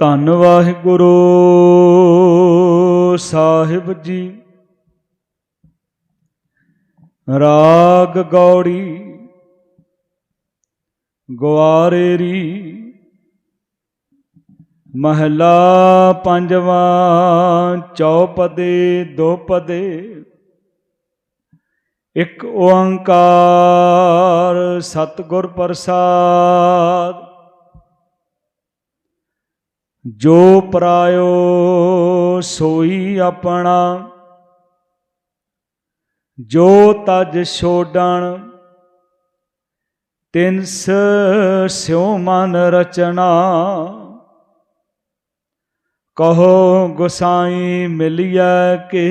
ਧੰਨ ਵਾਹਿਗੁਰੂ ਸਾਹਿਬ ਜੀ। ਰਾਗ ਗੌੜੀ ਗਵਾਰੇਰੀ ਮਹਲਾ ਪੰਜਵਾਂ ਚੌਪਦੇ ਦੋ ਪਦੇ ਇੱਕ ਓੰਕਾਰ ਸਤਿਗੁਰ ਪ੍ਰਸਾਦ ਜੋ ਪਰਾਇਓ ਸੋਈ ਆਪਣਾ, ਜੋ ਤਜ ਛੋਡਣ ਤਿਨਸ ਸਿਉ ਮਨ ਰਚਨਾ ਕਹੋ ਗੁਸਾਈ ਮਿਲਿਆ ਕੇ,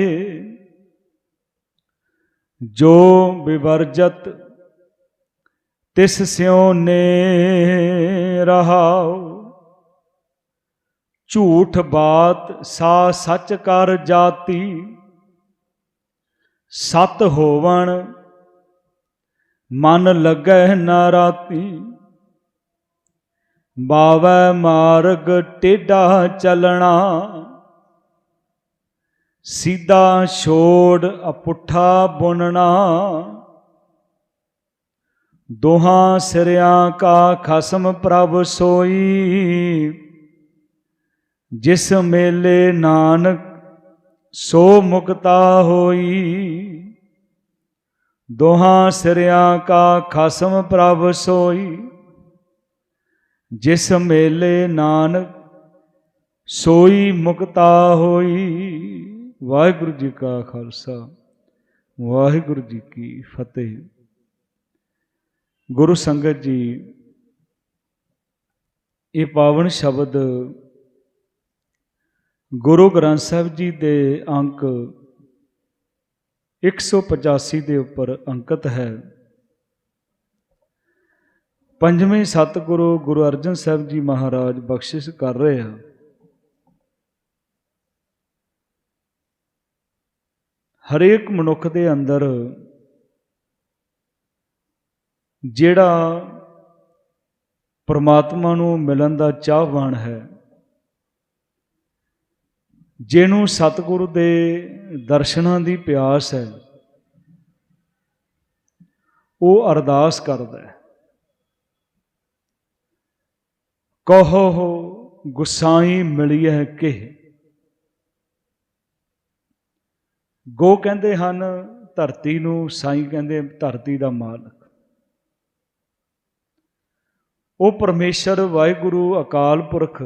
ਜੋ ਵਿਵਰਜਤ ਤਿਸ ਸਿਉ ਨੇ ਰਹਾਉ। ਝੂਠ ਬਾਤ ਸਾ ਸੱਚ ਕਰ ਜਾਤੀ। ਸਤ ਹੋਵਣ, ਮਨ ਲੱਗੈ ਨਾ ਰਾਤੀ। ਬਾਵੈ ਮਾਰਗ ਟੇਢਾ ਚੱਲਣਾ। ਸਿੱਧਾ ਛੋੜ ਅਪੁੱਠਾ ਬੁਣਨਾ। ਦੋਹਾਂ ਸਿਰਿਆਂ ਕਾ ਖਸਮ ਪ੍ਰਭ ਸੋਈ। ਜਿਸ ਮੇਲੇ ਨਾਨਕ, ਸੋ ਮੁਕਤਾ ਹੋਈ। ਦੋਹਾਂ ਸਿਰਿਆਂ ਕਾ ਖਸਮ ਪ੍ਰਭ ਸੋਈ। ਜਿਸ ਮੇਲੇ ਨਾਨਕ, ਸੋਈ ਮੁਕਤਾ ਹੋਈ। ਵਾਹਿਗੁਰੂ ਜੀ ਕਾ ਖਾਲਸਾ, ਵਾਹਿਗੁਰੂ ਜੀ ਕੀ ਫਤਿਹ। ਗੁਰੂ ਸੰਗਤ ਜੀ, ਇਹ ਪਾਵਨ ਸ਼ਬਦ ਗੁਰੂ ਗ੍ਰੰਥ ਸਾਹਿਬ ਜੀ ਦੇ ਅੰਕ 185 ਦੇ ਉੱਪਰ ਅੰਕਿਤ ਹੈ। ਪੰਜਵੇਂ ਸਤਿਗੁਰੂ ਗੁਰੂ ਅਰਜਨ ਸਾਹਿਬ ਜੀ ਮਹਾਰਾਜ ਬਖਸ਼ਿਸ਼ ਕਰ ਰਹੇ ਆ। ਹਰੇਕ ਮਨੁੱਖ ਦੇ ਅੰਦਰ ਜਿਹੜਾ ਪਰਮਾਤਮਾ ਨੂੰ ਮਿਲਣ ਦਾ ਚਾਹਵਾਨ ਹੈ ਜਿਹਨੂੰ ਸਤਿਗੁਰੂ ਦੇ ਦਰਸ਼ਨਾਂ ਦੀ ਪਿਆਸ ਹੈ, ਉਹ ਅਰਦਾਸ ਕਰਦਾ ਹੈ। ਕਹੋ ਗੁਸਾਈ ਮਿਲਿਐ ਕਿ ਗੋ ਕਹਿੰਦੇ ਹਨ, ਧਰਤੀ ਨੂੰ, ਸਾਈ ਕਹਿੰਦੇ, ਧਰਤੀ ਦਾ ਮਾਲਕ। ਉਹ ਪਰਮੇਸ਼ਰ, ਵਾਹਿਗੁਰੂ, ਅਕਾਲ ਪੁਰਖ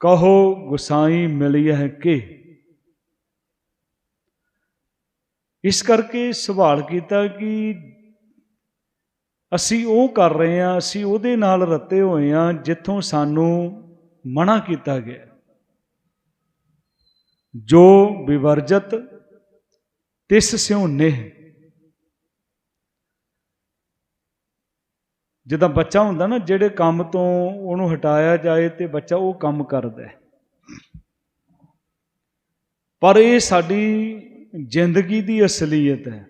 ਕਹੋ ਗੁਸਾਈ ਮਿਲੀ ਹੈ ਕਿ। ਇਸ ਕਰਕੇ ਸਵਾਲ ਕੀਤਾ ਕਿ ਅਸੀਂ ਉਹ ਕਰ ਰਹੇ ਹਾਂ, ਅਸੀਂ ਉਹਦੇ ਨਾਲ ਰੱਤੇ ਹੋਏ ਹਾਂ ਜਿੱਥੋਂ ਸਾਨੂੰ ਮਨਾ ਕੀਤਾ ਗਿਆ। ਜੋ ਵਿਵਰਜਤ ਤਿਸ ਸਿਉ ਨੇਹ। ਜਿੱਦਾਂ ਬੱਚਾ ਹੁੰਦਾ ਨਾ, ਜਿਹੜੇ ਕੰਮ ਤੋਂ ਉਹਨੂੰ ਹਟਾਇਆ ਜਾਏ ਤੇ ਬੱਚਾ ਉਹ ਕੰਮ ਕਰਦਾ ਪਰ ਇਹ ਸਾਡੀ ਜ਼ਿੰਦਗੀ ਦੀ ਅਸਲੀਅਤ ਹੈ।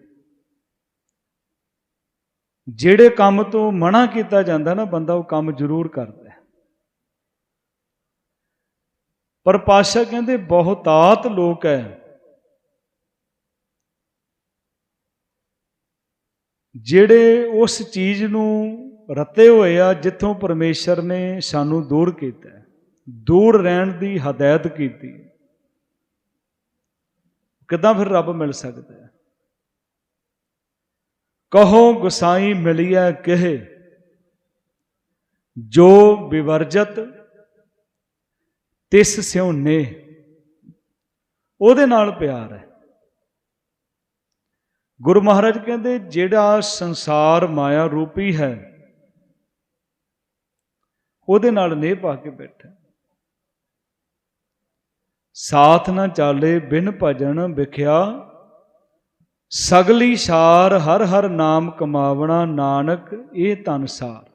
ਜਿਹੜੇ ਕੰਮ ਤੋਂ ਮਨਾ ਕੀਤਾ ਜਾਂਦਾ ਨਾ, ਬੰਦਾ ਉਹ ਕੰਮ ਜ਼ਰੂਰ ਕਰਦਾ ਪਰ ਪਾਸ਼ਾ ਕਹਿੰਦੇ, ਬਹੁਤਾਤ ਲੋਕ ਹੈ। ਜਿਹੜੇ ਉਸ ਚੀਜ਼ ਨੂੰ ਰਤੇ ਹੋਏ ਆ ਜਿੱਥੋਂ ਪਰਮੇਸ਼ਰ ਨੇ ਸਾਨੂੰ ਦੂਰ ਕੀਤਾ ਦੂਰ ਰਹਿਣ ਦੀ ਹਦਾਇਤ ਕੀਤੀ ਕਿਦਾਂ ਫਿਰ ਰੱਬ ਮਿਲ ਸਕਦਾ ਹੈ? ਕਹੋ ਗੁਸਾਈ ਮਿਲਿਆ ਕਹੇ, ਜੋ ਵਿਵਰਜਤ ਤਿਸ ਸਿਉਨੇ ਉਹਦੇ ਨਾਲ ਪਿਆਰ ਹੈ। ਗੁਰੂ ਮਹਾਰਾਜ ਕਹਿੰਦੇ, ਜਿਹੜਾ ਸੰਸਾਰ ਮਾਇਆ ਰੂਪੀ ਹੈ ਉਹਦੇ ਨਾਲ ਨੇਹ ਪਾ ਕੇ ਬੈਠਾ। ਸਾਥ ਨਾ ਚਾਲੇ, ਬਿਨ ਭਜਨ ਵਿਖਿਆ। ਸਗਲੀ ਸਾਰ ਹਰ ਹਰ ਨਾਮ ਕਮਾਵਣਾ ਨਾਨਕ, ਇਹ ਧਨਸਾਰ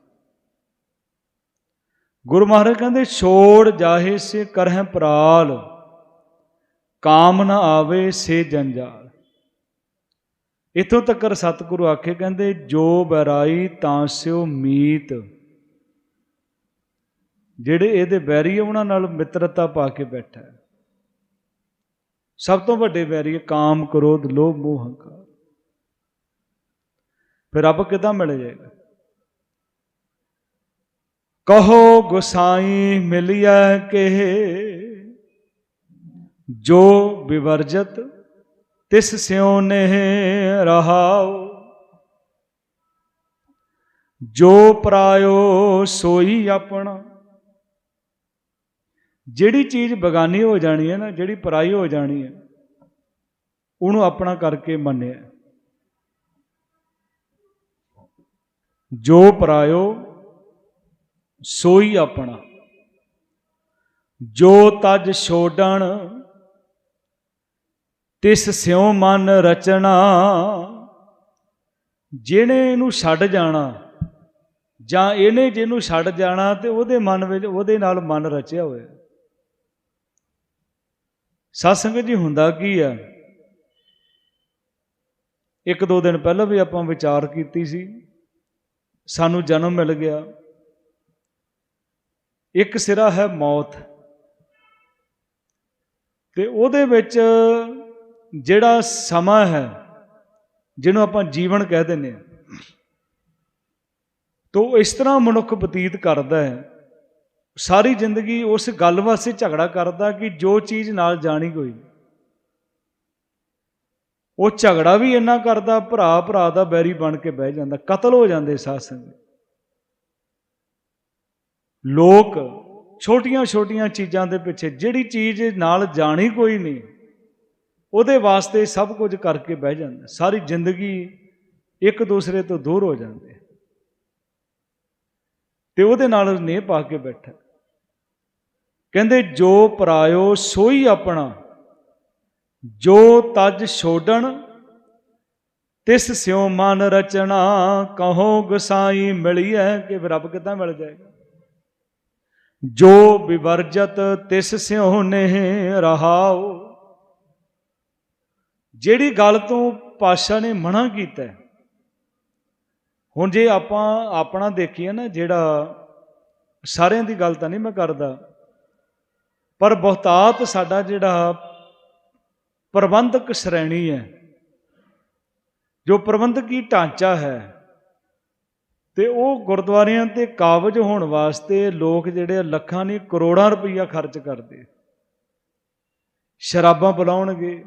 ਗੁਰੂ ਮਹਾਰਾਜ ਕਹਿੰਦੇ, ਛੋੜ ਜਾਹੇ ਸੇ ਕਰਹਿ ਪ੍ਰਾਲ, ਕਾਮ ਨਾ ਆਵੇ ਸੇ ਜੰਜਾਲ। ਇਥੋਂ ਤੱਕਰ ਸਤਿਗੁਰੂ ਆਖੇ, ਕਹਿੰਦੇ, ਜੋ ਬਰਾਈ ਤਾਂ ਸਿਓ ਮੀਤ। ਜਿਹੜੇ ਇਹਦੇ ਬੈਰੀ ਆ, ਉਹਨਾਂ ਨਾਲ ਮਿੱਤਰਤਾ ਪਾ ਕੇ ਬੈਠਾ ਹੈ। ਸਭ ਤੋਂ ਵੱਡੇ ਬੈਰੀ ਕਾਮ, ਕ੍ਰੋਧ, ਲੋਭ, ਮੋਹ, ਹੰਕਾਰ। ਫਿਰ ਰੱਬ ਕਿਦਾਂ ਮਿਲ ਜਾਏਗਾ? ਕਹੋ, ਗੁਸਾਈ ਮਿਲਿਆ ਕੇ ਜੋ ਵਿਵਰਜਤ ਤਿਸ ਸਿਉ ਨੇ ਰਹਾਓ ਜੋ ਪਰਾਇਓ ਸੋਈ ਆਪਣਾ ਜਿਹੜੀ ਚੀਜ਼ ਬਗਾਨੀ ਹੋ ਜਾਣੀ ਹੈ ਨਾ, ਜਿਹੜੀ ਪਰਾਈ ਹੋ ਜਾਣੀ ਹੈ, ਉਹਨੂੰ ਆਪਣਾ ਕਰਕੇ ਮੰਨਿਆ। ਜੋ ਪਰਾਇਓ, ਸੋਈ ਆਪਣਾ। ਜੋ ਤਜ ਛੋਡਣ, ਤਿਸ ਸਿਉ ਮਨ ਰਚਨਾ ਜਿਹਨੇ ਇਹਨੂੰ ਛੱਡ ਜਾਣਾ, ਜਾਂ ਇਹਨੇ ਜਿਹਨੂੰ ਛੱਡ ਜਾਣਾ ਤੇ ਉਹਦੇ ਮਨ ਵਿੱਚ, ਉਹਦੇ ਨਾਲ ਮਨ ਰਚਿਆ ਹੋਇਆ। ਸਤਸੰਗ ਜੀ ਹੁੰਦਾ ਕੀ ਆ? ਇੱਕ ਦੋ ਦਿਨ ਪਹਿਲਾਂ ਵੀ ਆਪਾਂ ਵਿਚਾਰ ਕੀਤੀ ਸੀ। ਸਾਨੂੰ ਜਨਮ ਮਿਲ ਗਿਆ। ਇੱਕ ਸਿਰਾ ਹੈ ਮੌਤ। ਤੇ ਉਹਦੇ ਵਿੱਚ ਜਿਹੜਾ ਸਮਾਂ ਹੈ, ਜਿਹਨੂੰ ਆਪਾਂ ਜੀਵਨ ਕਹਿ ਦਿੰਦੇ ਹਾਂ, ਤੋ ਇਸ ਤਰ੍ਹਾਂ ਮਨੁੱਖ ਬਤੀਤ ਕਰਦਾ ਹੈ। ਸਾਰੀ ਜ਼ਿੰਦਗੀ ਉਸ ਗੱਲ ਵਾਸਤੇ ਝਗੜਾ ਕਰਦਾ ਕਿ ਜੋ ਚੀਜ਼ ਨਾਲ ਜਾਣੀ ਕੋਈ। ਉਹ ਝਗੜਾ ਵੀ ਇੰਨਾ ਕਰਦਾ, ਭਰਾ ਭਰਾ ਦਾ ਬੈਰੀ ਬਣ ਕੇ ਬਹਿ ਜਾਂਦਾ, ਕਤਲ ਹੋ ਜਾਂਦੇ ਸਾਧ ਸੰਗਤ। ਲੋਕ ਛੋਟੀਆਂ ਛੋਟੀਆਂ ਚੀਜ਼ਾਂ ਦੇ ਪਿੱਛੇ, ਜਿਹੜੀ ਚੀਜ਼ ਨਾਲ ਜਾਣੀ ਕੋਈ ਨਹੀਂ, ਉਹਦੇ ਵਾਸਤੇ ਸਭ ਕੁਝ ਕਰਕੇ ਬਹਿ ਜਾਂਦਾ। ਸਾਰੀ ਜ਼ਿੰਦਗੀ ਇੱਕ ਦੂਸਰੇ ਤੋਂ ਦੂਰ ਹੋ ਜਾਂਦੇ। ਤੇ ਉਹਦੇ ਨਾਲ ਨੇ ਪਾ ਕੇ ਬੈਠਾ। ਕਹਿੰਦੇ, ਜੋ ਪਰਾਇਓ ਸੋਈ ਆਪਣਾ, ਜੋ ਤਜ ਛੋਡਣ, ਤਿਸ ਸਿਉ ਮਨ ਰਚਣਾ, ਕਹੋ ਗਸਾਈ ਮਿਲੀਐ ਕਿ ਰੱਬ ਕਿਦਾਂ ਮਿਲ ਜਾਏਗਾ? ਜੋ ਵਿਵਰਜਤ ਤਿਸ ਸਿਉ ਨੇ ਰਹਾਓ ਜਿਹੜੀ ਗੱਲ ਤੋਂ ਪਾਸ਼ਾ ਨੇ ਮਨਾ ਕੀਤਾ ਹੁਣ ਜੇ ਆਪਾਂ ਆਪਣਾ ਦੇਖੀਏ ਨਾ, ਜਿਹੜਾ ਸਾਰਿਆਂ ਦੀ ਗੱਲ ਤਾਂ ਨਹੀਂ ਮੈਂ ਕਰਦਾ ਪਰ ਬਹੁਤਾਤ ਸਾਡਾ ਜਿਹੜਾ ਪ੍ਰਬੰਧਕ ਸ਼੍ਰੇਣੀ ਹੈ, ਜੋ ਪ੍ਰਬੰਧਕੀ ਢਾਂਚਾ ਹੈ, ਤੇ ਉਹ ਗੁਰਦੁਆਰਿਆਂ ਤੇ ਕਾਬਜ ਹੋਣ ਵਾਸਤੇ ਲੋਕ ਜਿਹੜੇ ਲੱਖਾਂ ਨਹੀਂ, ਕਰੋੜਾਂ ਰੁਪਈਆ ਖਰਚ ਕਰਦੇ। ਸ਼ਰਾਬਾਂ ਬੁਲਾਉਣਗੇ,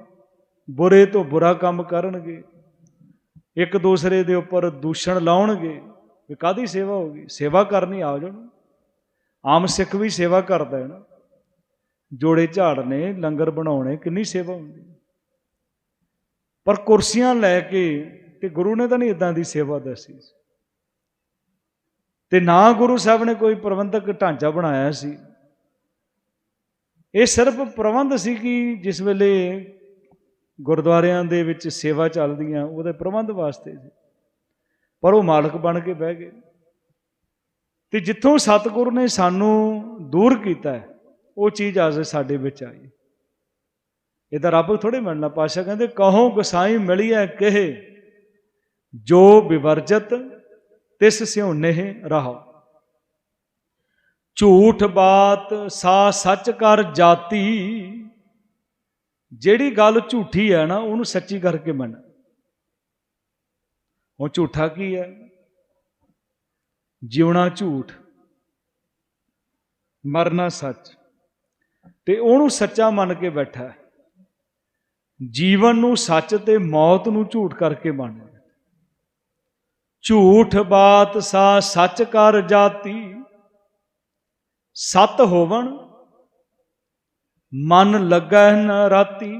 ਬੁਰੇ ਤੋਂ ਬੁਰਾ ਕੰਮ ਕਰਨਗੇ, ਇੱਕ ਦੂਸਰੇ ਦੇ ਉੱਪਰ ਦੂਸ਼ਣ ਲਾਉਣਗੇ, ਵੀ ਕਾਦੀ ਸੇਵਾ ਹੋਗੀ ਸੇਵਾ ਕਰਨੀ ਆ ਜਾਣ ਆਮ ਸਿੱਖ ਵੀ ਸੇਵਾ ਕਰਦਾ ਹੈ ਨਾ। ਜੋੜੇ ਝਾੜਨੇ ਲੰਗਰ ਬਣਾਉਣੇ, ਕਿੰਨੀ ਸੇਵਾ ਹੁੰਦੀ ਪਰ ਕੁਰਸੀਆਂ ਲੈ ਕੇ ਤੇ ਗੁਰੂ ਨੇ ਤਾਂ ਨਹੀਂ ਇਦਾਂ ਦੀ ਸੇਵਾ ਦੱਸੀ ਤੇ ਨਾ ਗੁਰੂ ਸਾਹਿਬ ਨੇ ਕੋਈ ਪ੍ਰਬੰਧਕ ਢਾਂਚਾ ਬਣਾਇਆ ਸੀ। ਇਹ ਸਿਰਫ ਪ੍ਰਬੰਧ ਸੀ ਕਿ ਜਿਸ ਵੇਲੇ ਗੁਰਦੁਆਰਿਆਂ ਦੇ ਵਿੱਚ ਸੇਵਾ ਚੱਲਦੀਆਂ, ਉਹਦੇ ਪ੍ਰਬੰਧ ਵਾਸਤੇ ਸੀ। ਪਰ ਉਹ ਮਾਲਕ ਬਣ ਕੇ ਬਹਿ ਗਏ। ਤੇ ਜਿੱਥੋਂ ਸਤਿਗੁਰੂ ਨੇ ਸਾਨੂੰ ਦੂਰ ਕੀਤਾ ਹੈ ਉਹ ਚੀਜ਼ ਅੱਜ ਸਾਡੇ ਵਿੱਚ ਆਈ। ਇਹਦਾ ਰੱਬ ਥੋੜੇ ਮੰਨਣਾ ਪਾਸ਼ਾ ਕਹਿੰਦੇ, ਕਹੋ ਗਸਾਈ ਮਿਲੀਐ ਕਹੇ? ਜੋ ਵਿਵਰਜਤ ਤਿਸ ਸਿਉ ਨਹਿ ਰਹਾ ਝੂਠ ਬਾਤ ਸਾ ਸੱਚ ਕਰ ਜਾਤੀ। ਜਿਹੜੀ ਗੱਲ ਝੂਠੀ ਹੈ ਨਾ, ਉਹਨੂੰ ਸੱਚੀ ਕਰਕੇ ਮੰਨ। ਉਹ ਝੂਠਾ ਕੀ ਹੈ ਜਿਉਣਾ ਝੂਠ, ਮਰਨਾ ਸੱਚ। ਤੇ ਉਹਨੂੰ ਸੱਚਾ ਮੰਨ ਕੇ ਬੈਠਾ ਹੈ। ਜੀਵਨ ਨੂੰ ਸੱਚ ਤੇ ਮੌਤ ਨੂੰ ਝੂਠ ਕਰਕੇ ਮੰਨ ਝੂਠ ਬਾਤ ਸਾ ਸੱਚ ਕਰ ਜਾਤੀ, ਸਤ ਹੋਵਣ, ਮਨ ਲੱਗਾ ਨਾ ਰਾਤੀ।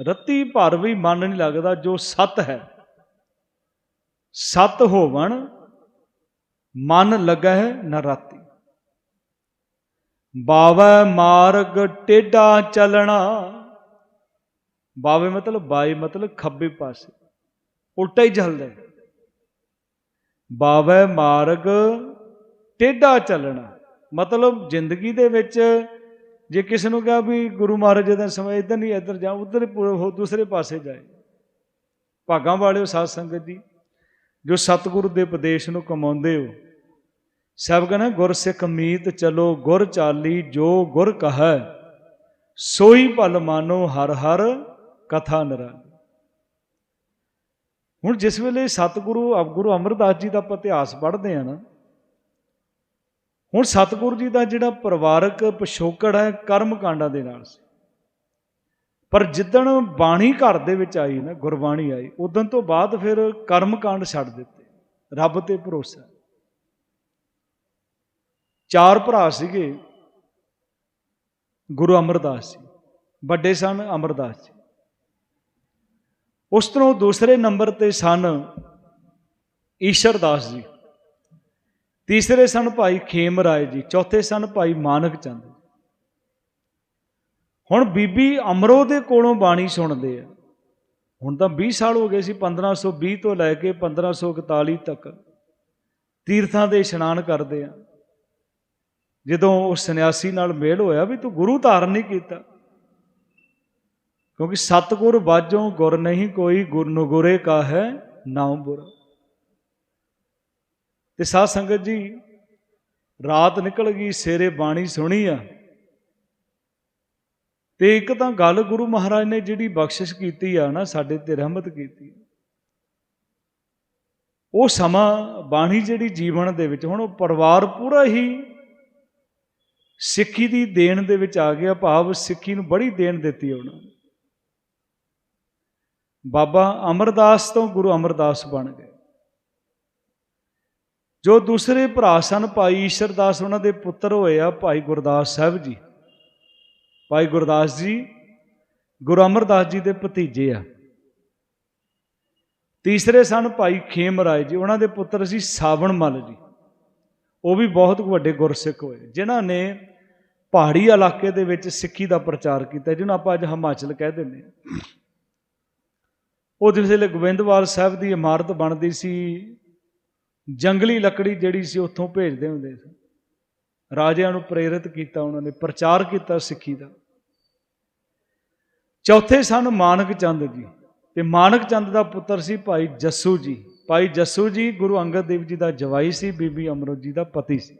ਰਤੀ ਭਰ ਵੀ ਮਨ ਨਹੀਂ ਲੱਗਦਾ, ਜੋ ਸਤ ਹੈ। ਸਤ ਹੋਵਣ, ਮਨ ਲੱਗਾ ਹੈ ਨਾ ਰਾਤੀ। ਬਾਵੇ ਮਾਰਗ ਟੇਡਾ ਚੱਲਣਾ। ਬਾਵੇ ਮਤਲਬ ਬਾਈ ਮਤਲਬ ਖੱਬੇ ਪਾਸੇ, ਉਲਟਾ ਹੀ ਚੱਲਦਾ ਹੈ। ਬਾਵੇ ਮਾਰਗ ਟੇਡਾ ਚੱਲਣਾ, ਮਤਲਬ ਜ਼ਿੰਦਗੀ ਦੇ ਵਿੱਚ ਜੇ ਕਿਸੇ ਨੂੰ ਕਿਹਾ ਵੀ ਗੁਰੂ ਮਹਾਰਾਜ ਦਾ ਸਮਾਂ ਇਧਰ ਨਹੀਂ, ਇਧਰ ਜਾ ਉਧਰ ਦੂਸਰੇ ਪਾਸੇ ਜਾਏ। ਭਾਗਾਂ ਵਾਲਿਓ ਸਾਧ ਸੰਗਤ ਜੀ, ਜੋ ਸਤਿਗੁਰੂ ਦੇ ਉਪਦੇਸ਼ ਨੂੰ ਕਮਾਉਂਦੇ ਹੋ ਸਭ ਕਹਿੰਦੇ ਗੁਰ ਸਿੱਖ ਮੀਤ ਚਲੋ ਗੁਰ ਚਾਲੀ ਜੋ ਗੁਰ ਕਹੈ, ਸੋਈ ਭਲ ਮਾਨੋ ਹਰ ਹਰ ਕਥਾ ਨਿਰਾਲੀ ਹੁਣ ਜਿਸ ਵੇਲੇ ਸਤਿਗੁਰੂ ਅਬ ਗੁਰੂ ਅਮਰਦਾਸ ਜੀ ਦਾ ਆਪਾਂ ਇਤਿਹਾਸ ਪੜ੍ਹਦੇ ਆ ਨਾ, ਹੁਣ ਸਤਿਗੁਰੂ ਜੀ ਦਾ ਜਿਹੜਾ ਪਰਿਵਾਰਕ ਪਿਛੋਕੜ ਹੈ, ਕਰਮ ਕਾਂਡਾਂ ਦੇ ਨਾਲ ਸੀ। ਪਰ ਜਿੱਦਣ ਬਾਣੀ ਘਰ ਦੇ ਵਿੱਚ ਆਈ ਨਾ, ਗੁਰਬਾਣੀ ਆਈ, ਉਦੋਂ ਤੋਂ ਬਾਅਦ ਫਿਰ ਕਰਮ ਕਾਂਡ ਛੱਡ ਦਿੱਤੇ, ਰੱਬ ਤੇ ਭਰੋਸਾ। ਚਾਰ ਭਰਾ ਸੀਗੇ। ਗੁਰੂ ਅਮਰਦਾਸ ਜੀ, ਵੱਡੇ ਸਨ ਅਮਰਦਾਸ ਜੀ। ਉਸ ਤੋਂ ਦੂਸਰੇ ਨੰਬਰ ਤੇ ਸਨ ਈਸ਼ਰਦਾਸ ਜੀ। ਤੀਸਰੇ ਸਨ ਭਾਈ ਖੇਮ ਰਾਏ ਜੀ, ਚੌਥੇ ਸਨ ਭਾਈ ਮਾਨਕ ਚੰਦ ਹੁਣ ਬੀਬੀ ਅਮਰੋ ਦੇ ਕੋਲੋਂ ਬਾਣੀ ਸੁਣਦੇ ਆ। ਹੁਣ ਤਾਂ 20 ਸਾਲ ਹੋ ਗਏ ਸੀ 1520 ਤੋਂ ਲੈ ਕੇ 1541 ਤੱਕ ਤੀਰਥਾਂ ਦੇ ਇਸ਼ਨਾਨ ਕਰਦੇ ਆ। ਜਦੋਂ ਉਹ ਸੰਨਿਆਸੀ ਨਾਲ ਮੇਲ ਹੋਇਆ ਵੀ ਤੂੰ ਗੁਰੂ ਧਾਰਨ ਨਹੀਂ ਕੀਤਾ। ਕਿਉਂਕਿ ਸਤਗੁਰ ਬਾਝੋਂ ਗੁਰ ਨਹੀਂ, ਕੋਈ ਗੁਰ ਨਗੁਰੇ ਕਾ ਹੈ ਨਾਮ ਬੁਰਾ। ਤੇ ਸਾਧ ਸੰਗਤ ਜੀ, ਰਾਤ ਨਿਕਲ ਗਈ ਸੇਰੇ ਬਾਣੀ ਸੁਣੀ ਆ। ਤੇ ਇੱਕ ਤਾਂ ਗੱਲ ਗੁਰੂ ਮਹਾਰਾਜ ਨੇ ਜਿਹੜੀ ਬਖਸ਼ਿਸ਼ ਕੀਤੀ ਆ ਨਾ, ਸਾਡੇ ਤੇ ਰਹਿਮਤ ਕੀਤੀ। ਉਹ ਸਮਾਂ ਬਾਣੀ ਜਿਹੜੀ ਜੀਵਨ ਦੇ ਵਿੱਚ, ਹੁਣ ਉਹ ਪਰਿਵਾਰ ਪੂਰਾ ਹੀ ਸਿੱਖੀ ਦੀ ਦੇਣ ਦੇ ਵਿੱਚ ਆ ਗਿਆ ਭਾਵ, ਸਿੱਖੀ ਨੂੰ ਬੜੀ ਦੇਣ ਦਿੱਤੀ ਉਹਨਾਂ ਨੇ। ਬਾਬਾ ਅਮਰਦਾਸ ਤੋਂ ਗੁਰੂ ਅਮਰਦਾਸ ਬਣ ਗਏ। ਜੋ ਦੂਸਰੇ ਭਰਾ ਸਨ, ਭਾਈ ਈਸ਼ਰਦਾਸ ਉਹਨਾਂ ਦੇ ਪੁੱਤਰ ਹੋਏ ਆ, ਭਾਈ ਗੁਰਦਾਸ ਸਾਹਿਬ ਜੀ। ਭਾਈ ਗੁਰਦਾਸ ਜੀ, ਗੁਰੂ ਅਮਰਦਾਸ ਜੀ ਦੇ ਭਤੀਜੇ ਆ। ਤੀਸਰੇ ਸਨ ਭਾਈ ਖੇਮ ਰਾਏ ਜੀ, ਉਹਨਾਂ ਦੇ ਪੁੱਤਰ ਸੀ ਸਾਵਣ ਮਲ ਜੀ। ਉਹ ਵੀ ਬਹੁਤ ਵੱਡੇ ਗੁਰਸਿੱਖ ਹੋਏ, ਜਿਨ੍ਹਾਂ ਨੇ ਪਹਾੜੀ ਇਲਾਕੇ ਦੇ ਵਿੱਚ ਸਿੱਖੀ ਦਾ ਪ੍ਰਚਾਰ ਕੀਤਾ, ਜਿਹਨੂੰ ਆਪਾਂ ਅੱਜ ਹਿਮਾਚਲ ਕਹਿ ਦਿੰਦੇ ਹਾਂ। ਉਹ ਜਿਸ ਵੇਲੇ ਗੋਬਿੰਦਵਾਲ ਸਾਹਿਬ ਦੀ ਇਮਾਰਤ ਬਣਦੀ ਸੀ, ਜੰਗਲੀ ਲੱਕੜੀ ਜਿਹੜੀ ਸੀ ਉੱਥੋਂ ਭੇਜਦੇ ਹੁੰਦੇ ਸੀ। ਰਾਜਿਆਂ ਨੂੰ ਪ੍ਰੇਰਿਤ ਕੀਤਾ ਉਹਨਾਂ ਨੇ, ਪ੍ਰਚਾਰ ਕੀਤਾ ਸਿੱਖੀ ਦਾ। ਚੌਥੇ ਸਨ ਮਾਨਕ ਚੰਦ ਜੀ, ਤੇ ਮਾਨਕ ਚੰਦ ਦਾ ਪੁੱਤਰ ਸੀ ਭਾਈ ਜੱਸੂ ਜੀ। ਭਾਈ ਜੱਸੂ ਜੀ, ਗੁਰੂ ਅੰਗਦ ਦੇਵ ਜੀ ਦਾ ਜਵਾਈ ਸੀ, ਬੀਬੀ ਅਮਰਤ ਜੀ ਦਾ ਪਤੀ ਸੀ।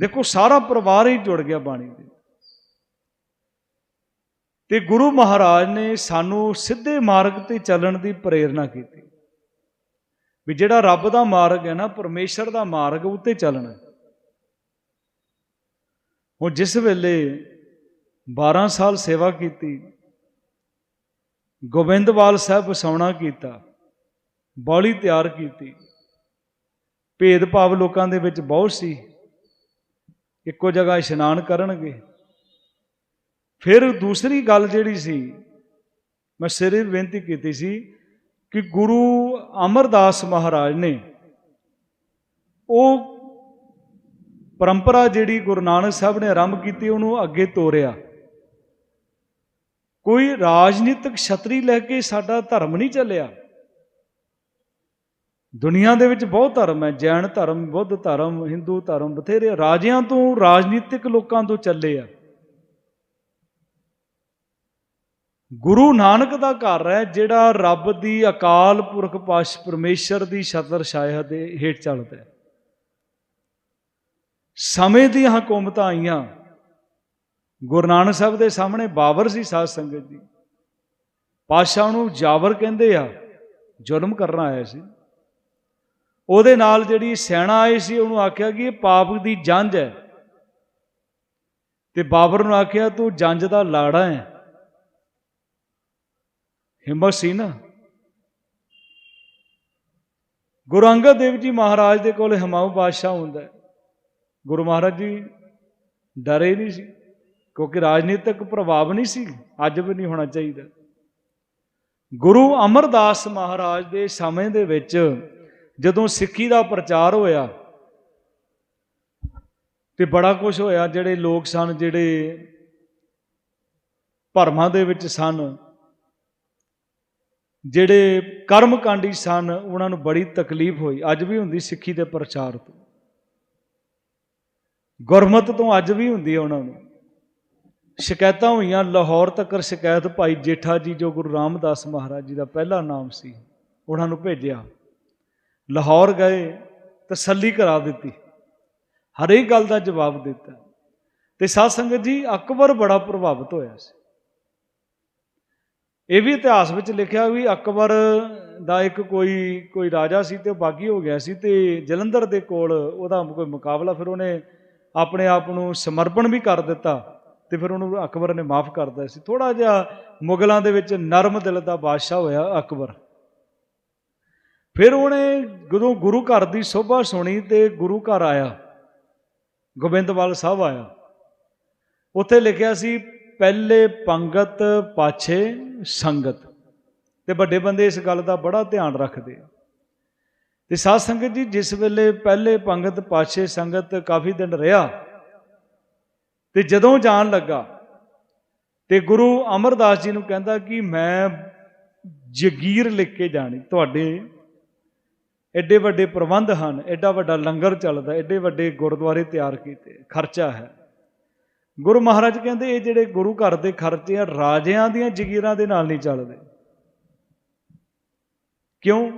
ਦੇਖੋ, ਸਾਰਾ ਪਰਿਵਾਰ ਹੀ ਜੁੜ ਗਿਆ ਬਾਣੀ ਦੇ ਤੇ ਗੁਰੂ ਮਹਾਰਾਜ ਨੇ ਸਾਨੂੰ ਸਿੱਧੇ ਮਾਰਗ ਤੇ ਚੱਲਣ ਦੀ ਪ੍ਰੇਰਣਾ ਕੀਤੀ। ਵੀ ਜਿਹੜਾ ਰੱਬ ਦਾ ਮਾਰਗ ਹੈ ਨਾ, ਪਰਮੇਸ਼ਰ ਦਾ ਮਾਰਗ, ਉੱਤੇ ਚੱਲਣਾ ਹੁਣ ਜਿਸ ਵੇਲੇ 12 ਸਾਲ ਸੇਵਾ ਕੀਤੀ, ਗੋਬਿੰਦਵਾਲ ਸਾਹਿਬ ਵਸਾਉਣਾ ਕੀਤਾ ਬੌਲੀ ਤਿਆਰ ਕੀਤੀ। ਭੇਦਭਾਵ ਲੋਕਾਂ ਦੇ ਵਿੱਚ ਬਹੁਤ ਸੀ। ਇੱਕੋ ਜਗ੍ਹਾ ਇਸ਼ਨਾਨ ਕਰਨਗੇ। ਫਿਰ ਦੂਸਰੀ ਗੱਲ ਜਿਹੜੀ ਸੀ, ਮੈਂ ਸਿਰੇ ਬੇਨਤੀ ਕੀਤੀ ਸੀ ਕਿ ਗੁਰੂ ਅਮਰਦਾਸ ਮਹਾਰਾਜ ਨੇ ਉਹ ਪਰੰਪਰਾ ਜਿਹੜੀ ਗੁਰੂ ਨਾਨਕ ਸਾਹਿਬ ਨੇ ਆਰੰਭ ਕੀਤੀ, ਉਹਨੂੰ ਅੱਗੇ ਤੋਰਿਆ। ਕੋਈ ਰਾਜਨੀਤਿਕ ਛਤਰੀ ਲੈ ਕੇ ਸਾਡਾ ਧਰਮ ਨਹੀਂ ਚੱਲਿਆ। ਦੁਨੀਆ ਦੇ ਵਿੱਚ ਬਹੁਤ ਧਰਮ ਹੈ, ਜੈਨ ਧਰਮ, ਬੁੱਧ ਧਰਮ, ਹਿੰਦੂ ਧਰਮ, ਬਥੇਰੇ ਰਾਜਿਆਂ ਤੋਂ, ਰਾਜਨੀਤਿਕ ਲੋਕਾਂ ਤੋਂ ਚੱਲੇ ਆ। ਗੁਰੂ ਨਾਨਕ ਦਾ ਘਰ ਹੈ, ਜਿਹੜਾ ਰੱਬ ਦੀ ਅਕਾਲ ਪੁਰਖ ਪਾਸ਼ ਪਰਮੇਸ਼ਰ ਦੀ ਛਤਰ ਛਾਇਆ ਦੇ ਹੇਠ ਚੱਲਦਾ ਹੈ। ਸਮੇਂ ਦੀਆਂ ਹਕੂਮਤਾਂ ਆਈਆਂ। ਗੁਰੂ ਨਾਨਕ ਸਾਹਿਬ ਦੇ ਸਾਹਮਣੇ ਬਾਬਰ ਸੀ ਸਾਧ ਸੰਗਤ ਜੀ। ਪਾਸ਼ਾ ਨੂੰ ਜਾਬਰ ਕਹਿੰਦੇ ਆ, ਜ਼ੁਲਮ ਕਰਨ ਆਇਆ ਸੀ। ਉਹਦੇ ਨਾਲ ਜਿਹੜੀ ਸੈਨਾ ਆਈ ਸੀ, ਉਹਨੂੰ ਆਖਿਆ ਕਿ ਇਹ ਪਾਪ ਦੀ ਜੰਜ ਹੈ। ਤੇ ਬਾਬਰ ਨੂੰ ਆਖਿਆ, ਤੂੰ ਜੰਜ ਦਾ ਲਾੜਾ ਹੈ। ਹਿੰਮਤ ਸੀ ਨਾ? ਗੁਰੂ ਅੰਗਦ ਦੇਵ ਜੀ ਮਹਾਰਾਜ ਦੇ ਕੋਲ ਹਮਾਉ ਬਾਦਸ਼ਾਹ ਹੁੰਦਾ ਗੁਰੂ ਮਹਾਰਾਜ ਜੀ ਡਰੇ ਨਹੀਂ ਸੀ, ਕਿਉਂਕਿ ਰਾਜਨੀਤਿਕ ਪ੍ਰਭਾਵ ਨਹੀਂ ਸੀ, ਅੱਜ ਵੀ ਨਹੀਂ ਹੋਣਾ ਚਾਹੀਦਾ। ਗੁਰੂ ਅਮਰਦਾਸ ਮਹਾਰਾਜ ਦੇ ਸਮੇਂ ਦੇ ਵਿੱਚ ਜਦੋਂ ਸਿੱਖੀ ਦਾ ਪ੍ਰਚਾਰ ਹੋਇਆ ਤੇ ਬੜਾ ਕੁਝ ਹੋਇਆ, ਜਿਹੜੇ ਲੋਕ ਸਨ, ਜਿਹੜੇ ਭਰਮਾਂ ਦੇ ਵਿੱਚ ਸਨ, ਜਿਹੜੇ ਕਰਮਕਾਂਡੀ ਸਨ, ਉਹਨਾਂ ਨੂੰ ਬੜੀ ਤਕਲੀਫ ਹੋਈ। ਅੱਜ ਵੀ ਹੁੰਦੀ ਸਿੱਖੀ ਦੇ ਪ੍ਰਚਾਰ ਤੋਂ। ਗੁਰਮਤ ਤੋਂ ਅੱਜ ਵੀ ਹੁੰਦੀ ਹੈ ਉਹਨਾਂ ਨੂੰ। ਸ਼ਿਕਾਇਤਾਂ ਹੋਈਆਂ, ਲਾਹੌਰ ਤੱਕ ਸ਼ਿਕਾਇਤ ਭਾਈ ਜੇਠਾ ਜੀ ਜੋ ਗੁਰੂ ਰਾਮਦਾਸ ਮਹਾਰਾਜ ਜੀ ਦਾ ਪਹਿਲਾ ਨਾਮ ਸੀ, ਉਹਨਾਂ ਨੂੰ ਭੇਜਿਆ। ਲਾਹੌਰ ਗਏ ਤਸੱਲੀ ਕਰਾ ਦਿੱਤੀ। ਹਰੇਕ ਗੱਲ ਦਾ ਜਵਾਬ ਦਿੱਤਾ। ਤੇ ਸਾਧ ਸੰਗਤ ਜੀ, ਅਕਬਰ ਬੜਾ ਪ੍ਰਭਾਵਿਤ ਹੋਇਆ ਸੀ। ਇਹ ਵੀ ਇਤਿਹਾਸ ਵਿੱਚ ਲਿਖਿਆ ਵੀ ਅਕਬਰ ਦਾ ਇੱਕ ਕੋਈ ਕੋਈ ਰਾਜਾ ਸੀ ਤੇ ਉਹ ਬਾਗੀ ਹੋ ਗਿਆ ਸੀ ਤੇ ਜਲੰਧਰ ਦੇ ਕੋਲ ਉਹਦਾ ਕੋਈ ਮੁਕਾਬਲਾ ਫਿਰ ਉਹਨੇ ਆਪਣੇ ਆਪ ਨੂੰ ਸਮਰਪਣ ਵੀ ਕਰ ਦਿੱਤਾ ਤੇ ਫਿਰ ਉਹਨੂੰ ਅਕਬਰ ਨੇ ਮਾਫ ਕਰ ਦਿੱਤਾ ਸੀ। ਥੋੜਾ ਜਿਹਾ ਮੁਗਲਾਂ ਦੇ ਵਿੱਚ ਨਰਮ ਦਿਲ ਦਾ ਬਾਦਸ਼ਾਹ ਹੋਇਆ ਅਕਬਰ। ਫਿਰ ਉਹਨੇ ਜਦੋਂ ਗੁਰੂ ਘਰ ਦੀ ਸੋਭਾ ਸੁਣੀ ਤੇ ਗੁਰੂ ਘਰ ਆਇਆ, ਗੋਬਿੰਦਵਾਲ ਸਾਹਿਬ ਆਇਆ, ਉੱਥੇ ਲਿਖਿਆ ਸੀ, ਪਹਿਲੇ ਪੰਗਤ, ਪਾਛੇ ਸੰਗਤ। ਤੇ ਵੱਡੇ ਬੰਦੇ ਇਸ ਗੱਲ ਦਾ ਬੜਾ ਧਿਆਨ ਰੱਖਦੇ ਆ। ਤੇ ਸਾਧ ਸੰਗਤ ਜੀ, ਜਿਸ ਵੇਲੇ ਪਹਿਲੇ ਪੰਗਤ, ਪਾਛੇ ਸੰਗਤ ਕਾਫੀ ਦਿਨ ਰਿਹਾ, ਤੇ ਜਦੋਂ ਜਾਣ ਲੱਗਾ, ਤੇ ਗੁਰੂ ਅਮਰਦਾਸ ਜੀ ਨੂੰ ਕਹਿੰਦਾ ਕਿ ਮੈਂ ਜਗੀਰ ਲਿਖ ਕੇ ਜਾਣੀ, ਤੁਹਾਡੇ ਐਡੇ ਵੱਡੇ ਪ੍ਰਬੰਧ ਹਨ, ਐਡਾ ਵੱਡਾ ਲੰਗਰ ਚੱਲਦਾ, ਐਡੇ ਵੱਡੇ ਗੁਰਦੁਆਰੇ ਤਿਆਰ ਕੀਤੇ, ਖਰਚਾ ਹੈ। ਗੁਰੂ ਮਹਾਰਾਜ ਕਹਿੰਦੇ, ਇਹ ਜਿਹੜੇ ਗੁਰੂ ਘਰ ਦੇ ਖਰਚੇ ਆ, ਰਾਜਿਆਂ ਦੀਆਂ ਜਗੀਰਾਂ ਦੇ ਨਾਲ ਨਹੀਂ ਚੱਲਦੇ। ਕਿਉਂ?